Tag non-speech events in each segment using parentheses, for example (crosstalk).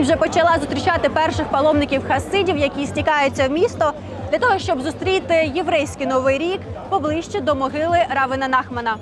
Молодь вже почала зустрічати перших паломників хасидів, які стікаються в місто для того, щоб зустріти єврейський новий рік поближче до могили Равина Нахмана.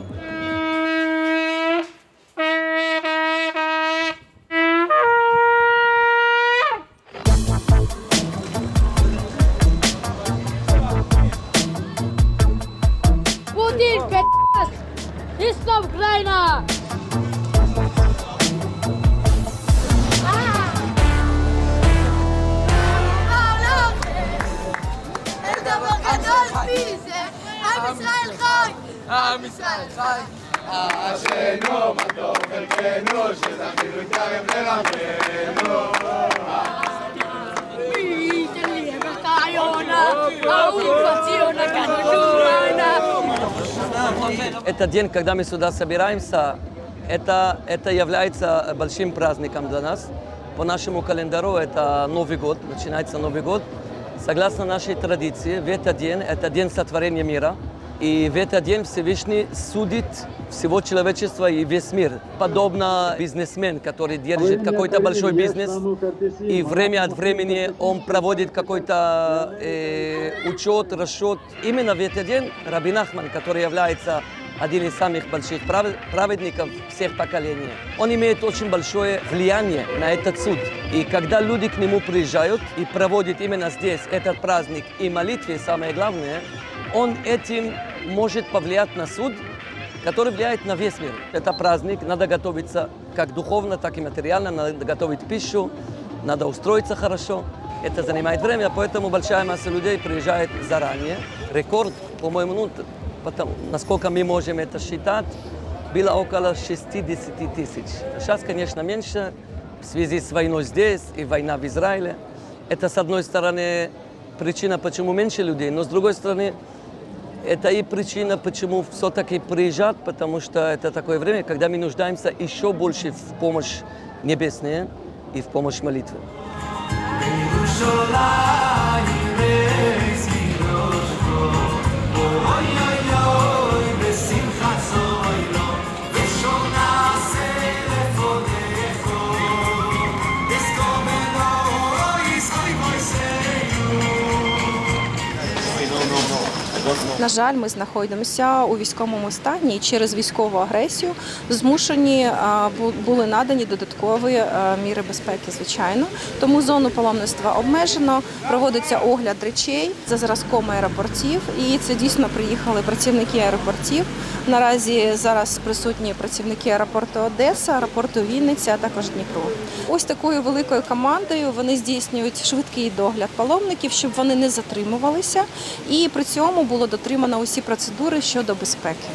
Этот день, когда мы сюда собираемся, это, это является большим праздником для нас. По нашему календару это Новый год, начинается Новый год. Согласно нашей традиции, в этот день, это день сотворения мира, и в этот день Всевышний судит всего человечества и весь мир. Подобно бизнесмен, который держит какой-то большой бизнес, и время от времени он проводит какой-то э, учет, расчет. Именно в этот день Рабин Ахман, который является один из самых больших прав- праведников всех поколений. Он имеет очень большое влияние на этот суд. И когда люди к нему приезжают и проводят именно здесь этот праздник и молитвы, самое главное, он этим может повлиять на суд, который влияет на весь мир. Это праздник, надо готовиться как духовно, так и материально, надо готовить пищу, надо устроиться хорошо. Это занимает время, поэтому большая масса людей приезжает заранее. Рекорд, по-моему, ну, потому, насколько мы можем это считать, было около 60 тысяч. Сейчас, конечно, меньше в связи с войной здесь и война в Израиле. Это, с одной стороны, причина, почему меньше людей, но с другой стороны, это и причина, почему все-таки приезжают, потому что это такое время, когда мы нуждаемся еще больше в помощь небесной и в помощь молитвы. На жаль, ми знаходимося у військовому стані і через військову агресію змушені були надані додаткові міри безпеки, звичайно. Тому зону паломництва обмежено, проводиться огляд речей за зразком аеропортів, і це дійсно приїхали працівники аеропортів. Наразі зараз присутні працівники аеропорту Одеса, аеропорту Вінниця, а також Дніпро. Ось такою великою командою вони здійснюють швидкий догляд паломників, щоб вони не затримувалися, і при цьому було дотримано усі процедури щодо безпеки.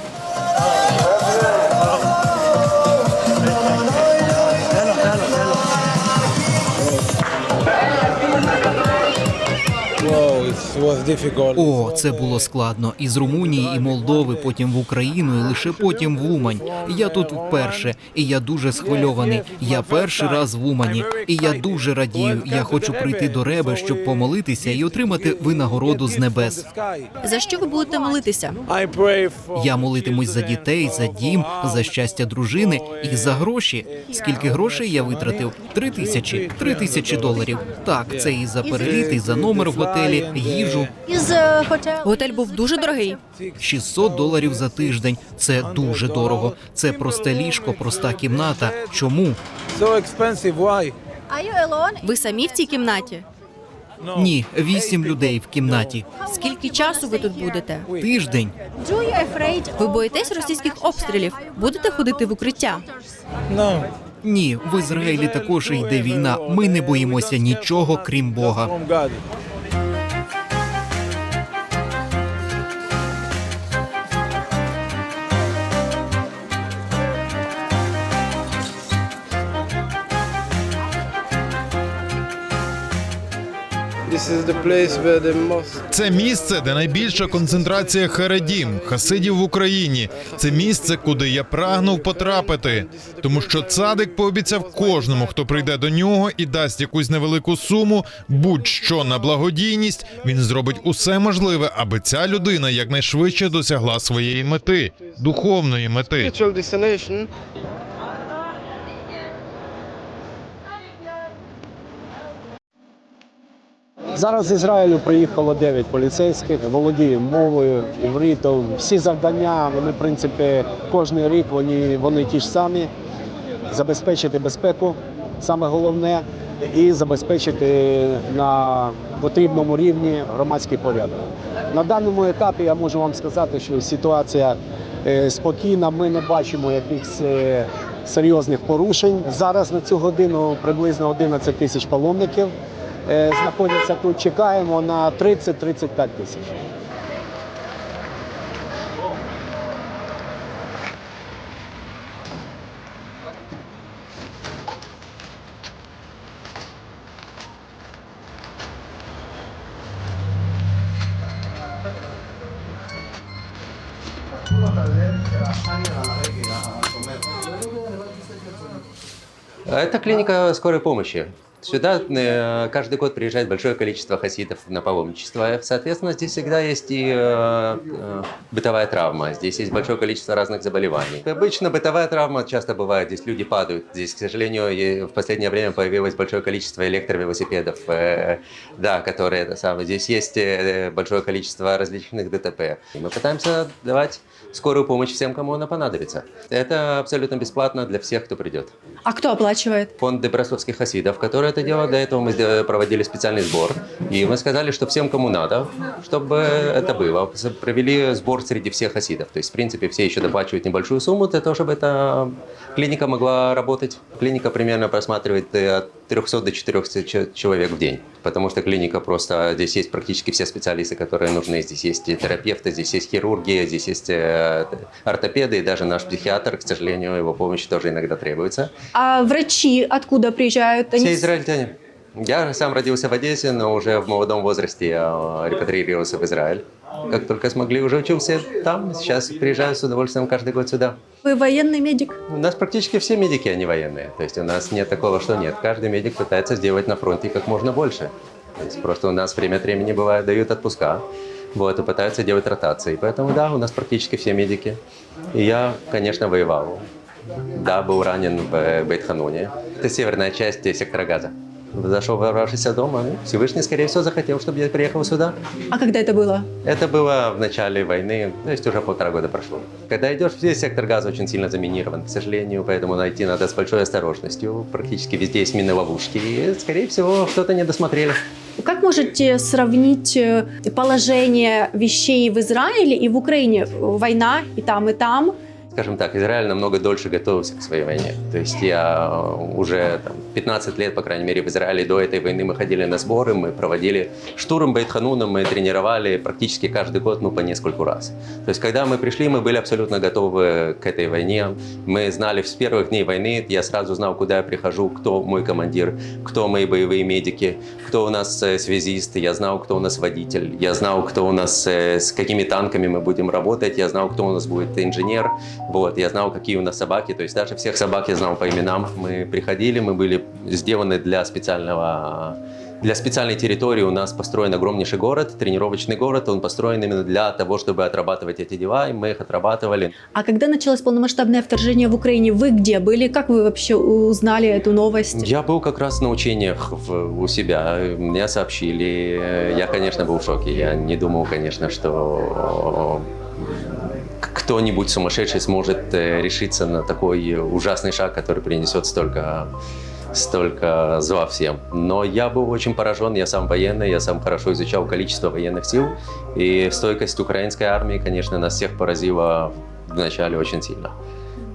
О, це було складно. Із Румунії і Молдови, потім в Україну, і лише потім в Умань. Я тут вперше, і я дуже схвильований. Я перший раз в Умані, і я дуже радію. Я хочу прийти до Реби, щоб помолитися і отримати винагороду з небес. За що ви будете молитися? Я молитимусь за дітей, за дім, за щастя дружини і за гроші. Скільки грошей я витратив? Три тисячі, три тисячі доларів. Так, це і за переліт, і за номер в готелі, їжу. Із готелю. Готель був дуже дорогий. 600 доларів за тиждень. Це дуже дорого. Це просте ліжко, проста кімната. Чому? Ви самі в цій кімнаті? Ні, вісім людей в кімнаті. Скільки часу ви тут будете? Тиждень. Ви боїтесь російських обстрілів? Будете ходити в укриття? Ні, в Ізраїлі також йде війна. Ми не боїмося нічого, крім Бога. Це місце, де найбільша концентрація харедім, хасидів в Україні. Це місце, куди я прагнув потрапити, тому що цадик пообіцяв кожному, хто прийде до нього і дасть якусь невелику суму, будь-що на благодійність. Він зробить усе можливе, аби ця людина якнайшвидше досягла своєї мети, духовної мети. Зараз з Ізраїлю приїхало 9 поліцейських, володіємо мовою, івритом. Всі завдання, вони, в принципі, кожен рік вони, вони ті ж самі. Забезпечити безпеку, саме головне, і забезпечити на потрібному рівні громадський порядок. На даному етапі я можу вам сказати, що ситуація е, спокійна, ми не бачимо якихось е, серйозних порушень. Зараз на цю годину приблизно 11 тисяч паломників знаходяться тут. Чекаємо на 30-35 тисяч. Это клиника скорой помощи. Сюда э, каждый год приезжает большое количество хасидов на паломничество. Соответственно, здесь всегда есть и э, э, бытовая травма. Здесь есть большое количество разных заболеваний. Обычно бытовая травма часто бывает. Здесь люди падают. Здесь, к сожалению, в последнее время появилось большое количество электровелосипедов, да, которые это самое. Здесь есть большое количество различных ДТП. Мы пытаемся давать скорую помощь всем, кому она понадобится. Это абсолютно бесплатно для всех, кто придет. А хто оплачує? фонд Дебрасовских хасидов, который это делал. До этого мы проводили специальный сбор. И мы сказали, что всем, кому надо, чтобы это было. Провели сбор среди всех хасидов. То есть, в принципе, все еще доплачивают небольшую сумму для того, чтобы эта клиника могла работать. Клиника примерно просматривает э, от 300 до 400 че- человек в день. Потому что клиника просто... Здесь есть практически все специалисты, которые нужны. Здесь есть терапевты, здесь есть хирурги, здесь есть э, ортопеды. И даже наш психиатр, к сожалению, его помощь тоже иногда требуется. А врачі откуда приїжджають? Все израильтяне. Я сам родился в Одессе, но уже в молодом возрасте я э, репатриировался в Израиль. Как только смогли, уже учился там. Сейчас приезжаю с удовольствием каждый год сюда. Ви воєнний медик? У нас практически все медики, они военные. То есть у нас нет такого, что нет. Каждый медик пытается сделать на фронте как можно больше. То есть просто у нас время от времени бывает, дают отпуска. Вот, и пытаются делать ротации. Поэтому да, у нас практически все медики. И я, конечно, воевал. Да, был ранен в Бейт-Хануне. Это северная часть э, сектора Газа. Зашел ворвавшийся дома. Ну, Всевышний, скорее всего, захотел, чтобы я приехал сюда. А коли це було? Это было в начале войны, то есть уже полтора года прошло. Когда идешь, весь сектор газа очень сильно заминирован, к сожалению, поэтому найти надо с большой осторожностью. Практически везде есть мины-ловушки, и, скорее всего, что-то не досмотрели. Как можете сравнить э, положение вещей в Израиле и в Украине? Война и там, и там. Скажем так, Израиль намного дольше готовился к своей войне. То есть я э, уже там, 15 лет, по крайней мере, в Израиле до этой войны мы ходили на сборы, мы проводили штурм Бейтхануна, мы тренировали практически каждый год, ну, по нескольку раз. То есть, когда мы пришли, мы были абсолютно готовы к этой войне. Мы знали с первых дней войны, я сразу знал, куда я прихожу, кто мой командир, кто мои боевые медики, кто у нас э, связист, я знал, кто у нас водитель, я знал, кто у нас, э, с какими танками мы будем работать, я знал, кто у нас будет инженер, вот, я знал, какие у нас собаки, то есть даже всех собак я знал по именам. Мы приходили, мы были сделаны для специального для специальной территории у нас построен огромнейший город, тренировочный город. Он построен именно для того, чтобы отрабатывать эти дела, и мы их отрабатывали. А когда началось полномасштабное вторжение в Украине, вы где были? Как вы вообще узнали эту новость? Я был как раз на учениях в- у себя, мне сообщили. Я, конечно, был в шоке. Я не думал, конечно, что кто-нибудь сумасшедший сможет э, решиться на такой ужасный шаг, который принесет столько столько зла всем. Но я был очень поражен, я сам военный, я сам хорошо изучал количество военных сил, и стойкость украинской армии, конечно, нас всех поразила вначале очень сильно.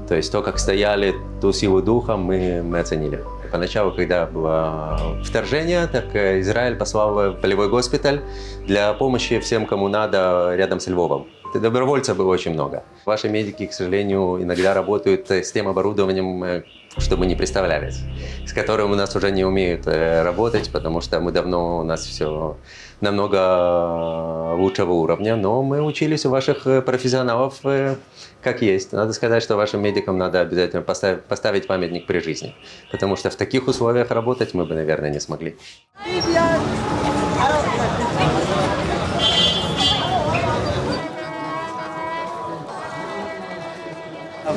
То есть то, как стояли, ту силу духа мы, мы оценили. Поначалу, когда было вторжение, так э, Израиль послал в полевой госпиталь для помощи всем, кому надо, рядом с Львовом. Добровольцев было очень много. Ваши медики, к сожалению, иногда работают э, с тем оборудованием, э, что мы не представлялись, с которым у нас уже не умеют э, работать, потому что мы давно, у нас все намного лучшего уровня, но мы учились у ваших э, профессионалов э, как есть. Надо сказать, что вашим медикам надо обязательно поставить, поставить памятник при жизни, потому что в таких условиях работать мы бы, наверное, не смогли.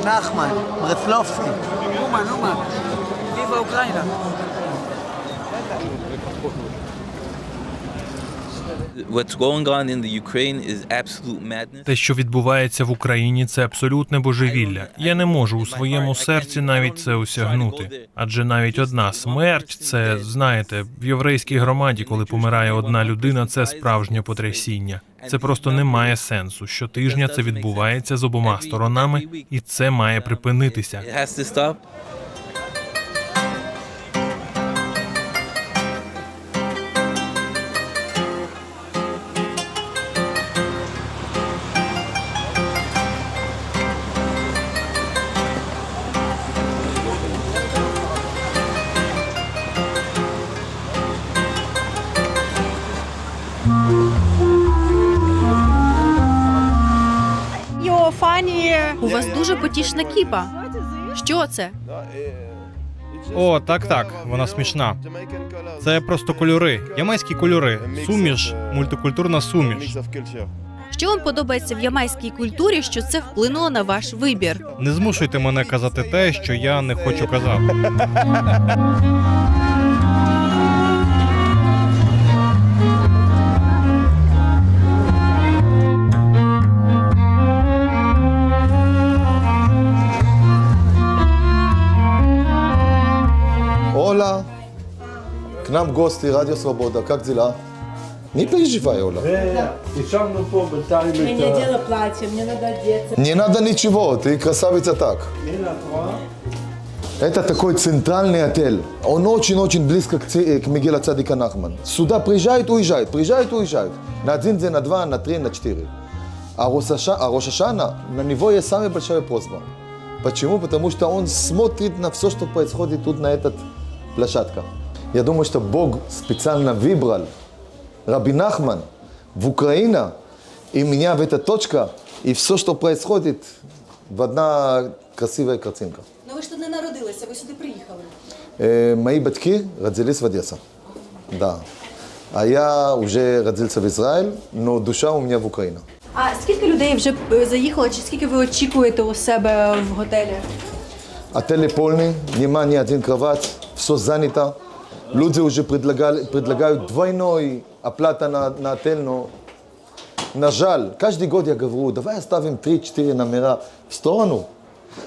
נחמן, רפלובסקי. Numa, Numa. Viva a Ucrânia. Те, що відбувається в Україні, це абсолютне божевілля. Я не можу у своєму серці навіть це осягнути. Адже навіть одна смерть, це знаєте, в єврейській громаді, коли помирає одна людина, це справжнє потрясіння. Це просто не має сенсу. Щотижня це відбувається з обома сторонами, і це має припинитися. Дуже кіпа. Що це? О, так, так, вона смішна. Це просто кольори, ямайські кольори, суміш, мультикультурна суміш. Що вам подобається в ямайській культурі, що це вплинуло на ваш вибір? Не змушуйте мене казати те, що я не хочу казати. Нам гости Радио Свобода, как дела? Не переживай, Ола. Мне дело платье, мне надо одеться. Не надо ничего, ты красавица так. Это такой центральный отель. Он очень-очень близко к, к Мигеля Цадика Нахман. Сюда приезжают, уезжают, приезжают, уезжают. На один день, на два, на три, на четыре. А Рошаша- а Рошашана, на него есть самая большая просьба. Почему? Потому что он смотрит на все, что происходит тут, на этот площадка. Я думаю, что Бог специально выбрал Раби Нахман в Украине, и меня в эта точка, и все, что происходит, в одна красивая картинка. Ну ви ж тут не народилися, ви сюди приїхали. Э, мои батьки родились в Одессе. Да. А я уже родился в Израиль, но душа у меня в Украине. А скільки людей вже е, заїхало, чи скільки ви очікуєте у себе в готелі? Отель полный, нема ни один кровать, все занято. Люди уже предлагали, предлагают двойной оплата на, на отель, но на жаль, каждый год я говорю, давай оставим 3-4 номера в сторону,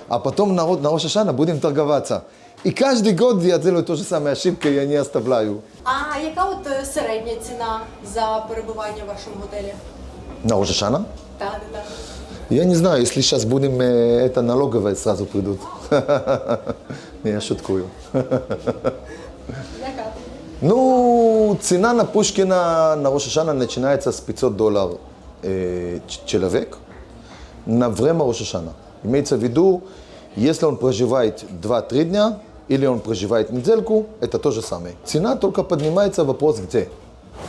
а потом на, на Рошашана будем торговаться. И каждый год я делаю то же самое ошибка, я не оставляю. А яка от е, середня ціна за перебування в вашому готелі? На Рошашана? Так, так. Я не знаю, если сейчас будем, э, это налоговые сразу придут. Я шуткую. Ну, цена на Пушкина на Рошашана начинается с 500 долларов э, человек на время Рошашана. Имеется в виду, если он проживает 2-3 дня или он проживает недельку, это то же самое. Цена только поднимается, вопрос где.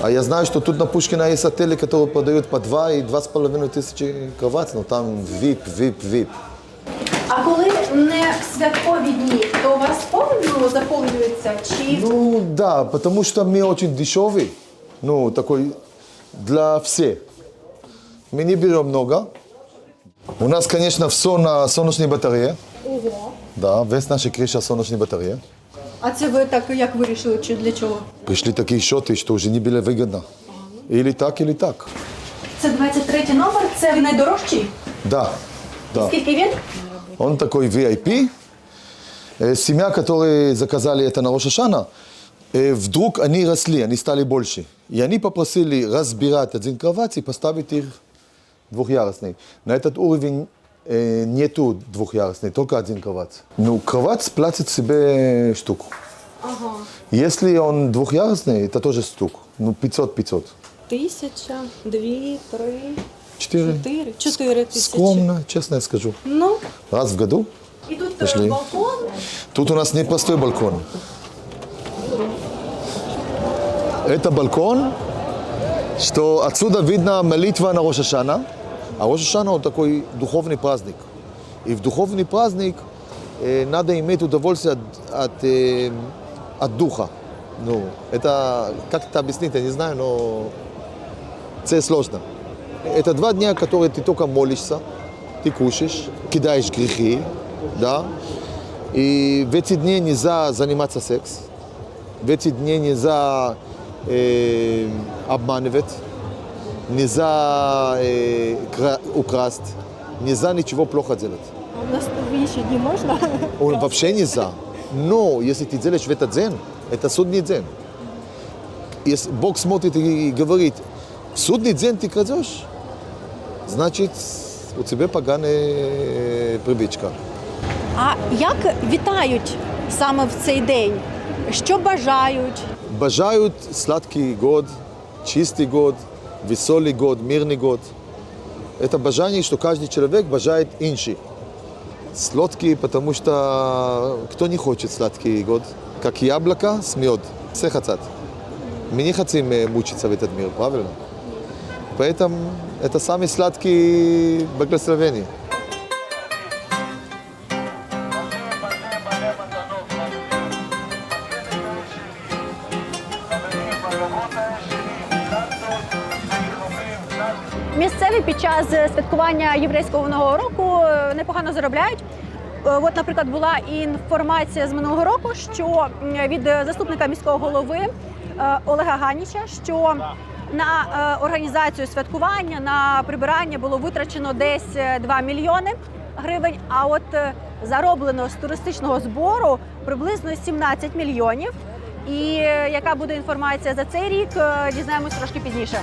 А я знаю, что тут на Пушкина есть отели, которые продают по 2 и 2,5 тысячи кровать, но там VIP, VIP, VIP. А коли не святкові дні, то у вас повно заповнюється? Чи Ну да, потому что мы очень дешевый, ну такой для всех. Мы не берем много. У нас, конечно, все на солнечной батарее. Ого. Да, весь наша крыша солнечной батареи. А це ви так як вирішили, чи для чого? Пришли такие счеты, что уже не было выгодно. Или так, или так. Це 23 номер, це найдорожчий. Да, да. Скільки він? Он такой VIP. Э, Семья, которые заказали это на Рошашана, э, вдруг они росли, они стали больше. И они попросили разбирать один кровать и поставить их двухъярусный. На этот уровень э, нету двухъярусный, только один кровать. Ну, кровать платит себе штуку. Ага. Если он двухъярусный, это тоже штук. Ну, 500-500. Тисяча, дві, три, Четыре. чотири. Чотири тисячі. Скромно, честно я скажу. Ну, Раз в году. і тут е, Пішли. балкон. Тут у нас непростой балкон. Это балкон, что отсюда видно молитва на Рошашана. А Рошашана он такой духовный праздник. И в духовный праздник э, надо иметь удовольствие от, от, э, от духа. Ну, это как это объяснить, я не знаю, но это сложно. Это два дня, которые ты только молишься, ты кушаешь, кидаешь грехи, да, и в эти дни нельзя заниматься сексом. В эти дни нельзя э, обманывать. нельзя э, кра- украсть, нельзя ничего плохо делать. У нас в інші дні можна? Он вообще нельзя. Но если ты делаешь в этот день, это судный день. Если Бог смотрит и говорит, в судный день ты крадешь, значит, у тебя поганая привычка. А як вітають саме в цей день? Що бажають? Бажают сладкий год, чистый год, веселый год, мирный год. Это бажание, что каждый человек бажает инший. Сладкий, потому что кто не хочет сладкий год? Как яблоко с мед. Все хотят. Мы не хотим э, мучиться в этот мир, правильно? Поэтому это самый сладкий благословение. Місцеві під час святкування єврейського нового року е, непогано заробляють. Е, От, наприклад, була інформація з минулого року, що від е, заступника міського голови Олега Ганіча, що на е, організацію святкування, на прибирання було витрачено десь е, 2 мільйони гривень. А от е, зароблено з туристичного збору приблизно 17 мільйонів. І е, яка буде інформація за цей рік, е, дізнаємось трошки пізніше.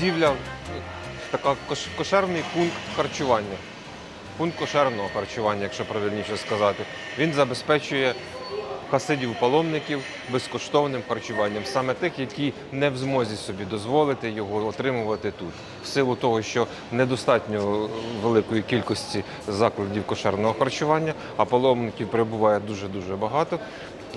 Будівля, така кош- кошерний пункт харчування. Пункт кошерного харчування, якщо правильніше сказати. Він забезпечує хасидів-паломників безкоштовним харчуванням, саме тих, які не в змозі собі дозволити його отримувати тут. В силу того, що недостатньо великої кількості закладів кошерного харчування, а паломників прибуває дуже-дуже багато,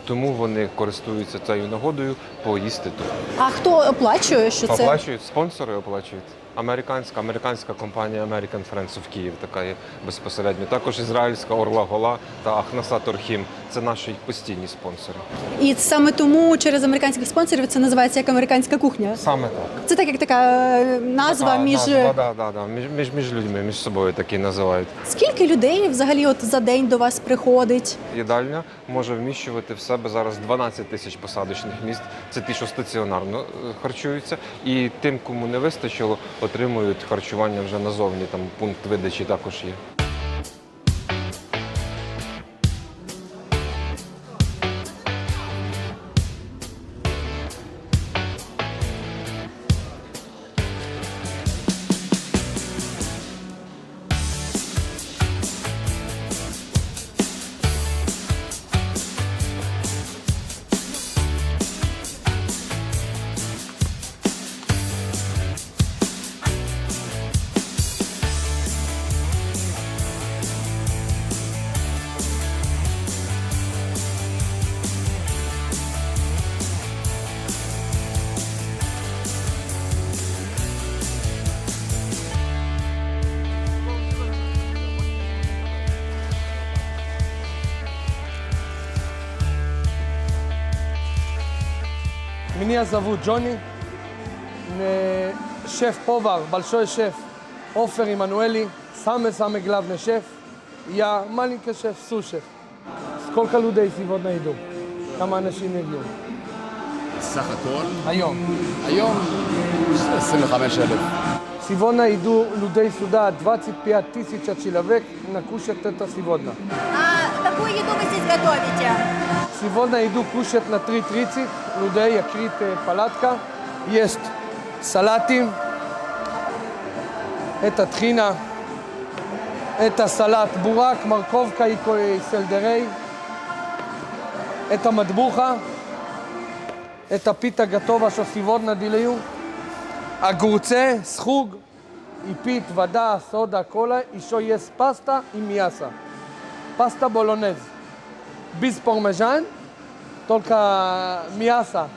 тому вони користуються цією нагодою поїсти тут. А хто оплачує, що це? Оплачують спонсори, оплачують. Американська, американська компанія American Friends of Kyiv така є безпосередньо. Також ізраїльська Орла Гола та Ахнаса Торхім. Це наші постійні спонсори. І саме тому через американських спонсорів це називається як американська кухня. Саме так. Це так як така е, назва Така між назва, да, да, да. Між, між, між людьми, між собою такі називають. скільки людей взагалі от за день до вас приходить? Їдальня може вміщувати в себе зараз 12 тисяч посадочних місць. Це ті, що стаціонарно е, харчуються. І тим, кому не вистачило, отримують харчування вже назовні. Там пункт видачі також є. מניע זבוד, ג'וני, שף פובר, בלשוי שף, עופר עמנואלי, סאמה סאמה גלבנה שף, יא מלינקה שף, סו שף. סקולקה לודי סביבות נעידו, כמה אנשים יגיעו. סך הכל? היום. היום? 25,000. סיבונה ידעו לודי סודה, דבצי פיה טיסיצ'ה נקושת את הסיבונה. אה, А яку їду ви здесь готовите? Сегодня иду кушать на 3.30 людей, открыт э, палатка. Есть салаты, это тхина, это салат бурак, морковка и ко- и сельдерей, это матбуха, это пита готова, что сегодня делаю, огурцы, схуг, и пит, вода, сода, кола, еще есть паста и мясо. Паста болонез. без пармежан, только мясо.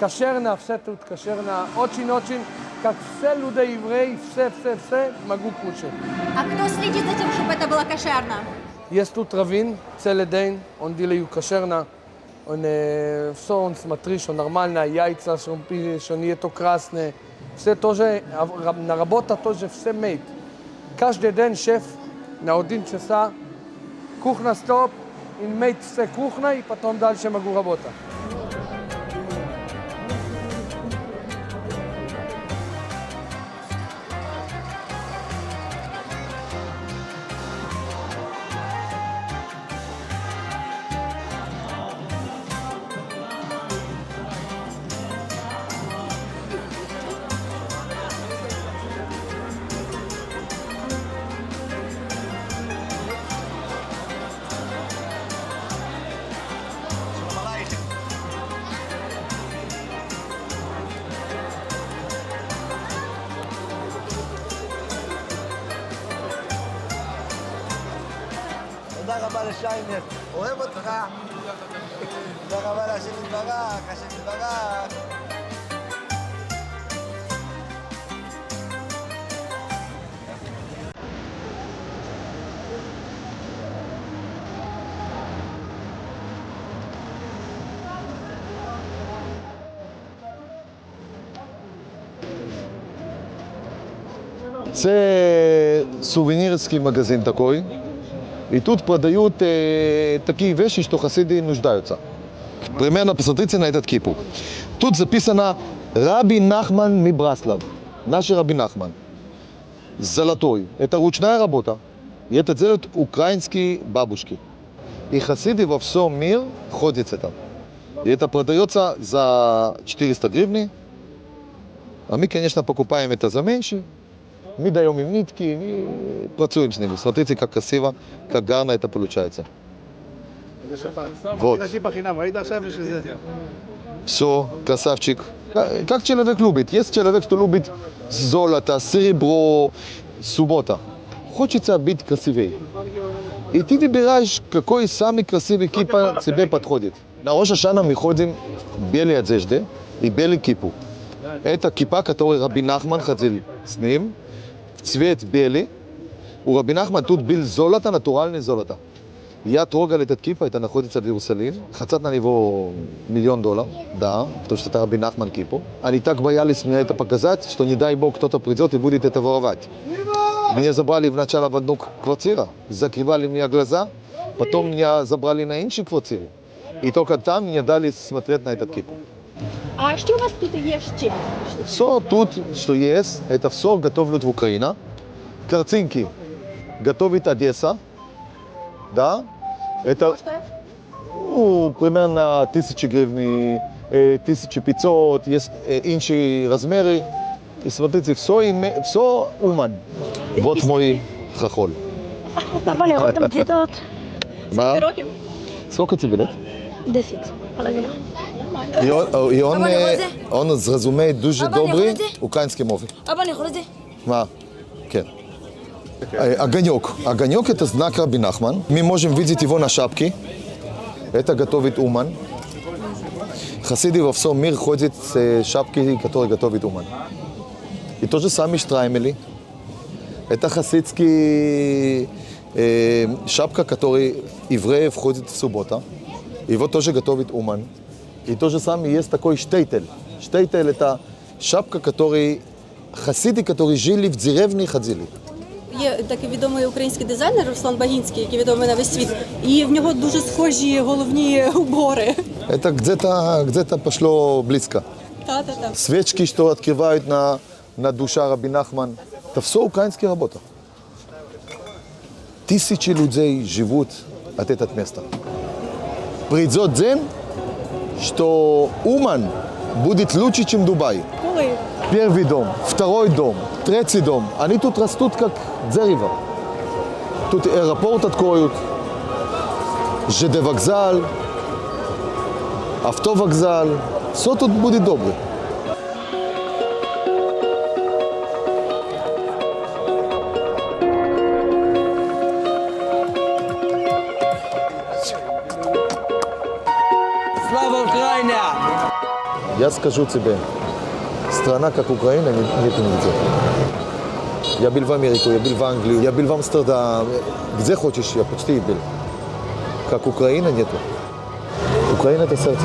Кошерно, все тут кошерно. Очень-очень как все людей евреи, все, все, все могу кушать. А кто следит за тем, чтобы это было кошерно? Есть тут раввин целый день, он делает кошерно, он э, все он смотрит, что нормально, яйца, что, он пи- что нету красные. Все тоже, а, раб- на работа тоже все мейт. Каждый день шеф на один часа, кухня стоп, и мейт все кухня, и потом дальше могу работать. תודה רבה לשיינר, אוהב אותך. תודה רבה להשם יתברך, השם יתברך. Це сувенирский магазин такой. И тут продают э, такие вещи, что хасиды нуждаются. Примерно посмотрите на этот кипу. Тут записано Раби Нахман Мибраслав. Наш Раби Нахман. Золотой. Это ручная работа. И это делают украинские бабушки. И хасиды во всем мире ходят этим. И это продается за 400 гривны. А мы, конечно, покупаем это за меньше. Мы даем им нитки и працуем с ними. Смотрите, как красиво, как гарно это получается. Вот. Все, красавчик. Как человек любит? Есть человек, кто любит золото, серебро, суббота. Хочется быть красивее. И ты выбираешь, какой самый красивый кипа тебе подходит. На Роша Шана мы ходим белые одежды и белый кипу. Это кипа, который Раби Нахман ходил с ним. в цвет белый. У Раби Нахман тут был золото, натуральное золото. Я трогал этот кипа, это находится в Иерусалим. Хотят на него миллион долларов, да, потому что это Раби Нахман кипу. Они так боялись мне это показать, что не дай бог кто-то придет и будет это воровать. Меня забрали вначале в одну квартиру, закрывали мне глаза, потом меня забрали на иншую квартиру. И только там мне дали смотреть на этот кипу. А що у вас тут є ще? Все тут, что есть, это все готовят в Украине. Картинки готовит Одесса, да. Это ну, примерно 1000 гривен, э, 1500, есть э, иншие размеры. И смотрите, все, име, все Уман. Вот мой хохол. Давай, от там дідот. מה? років? сколько тебе лет? Десять. половина. и он разумеет дуже добрый украинский мовы. Ма. Кен. Огонек. Огонек – это знак Раби Нахман. Мы можем видеть его на шапке. Это готовит Уман. Хасиды во всем мире ходят с шапки, которые готовит Уман. И то же самое штраймели. Это хасидский э, шапка, который евреев ходит в суббота. Его тоже готовит Уман. И то же самое есть такой штейтель. Штейтель это шапка, который хасиды, которые жили в деревне, ходили. Є такий відомий український дизайнер Руслан Багінський, який відомий на весь світ, і в нього дуже схожі головні (laughs) убори. Это где-то где пошло близко. Та-та-та. Свечки, что открывают на, на душа Раби Нахман. Это все украинская работа. Тысячи людей живут от этого места. Придет день, что Уман будет лучше, чем Дубай. Коли? Первый дом, второй дом, третий дом. Они тут растут как дерево. Тут аэропорт откроют, ЖД вокзал, автовокзал. Все тут будет добре. Скажу тебе, Страна, как Украина, не- нету нигде. Я был в Америку, я был в Англию, я был в Амстердам. Где хочешь, я почти был. Как Украина нету. Украина это сердце.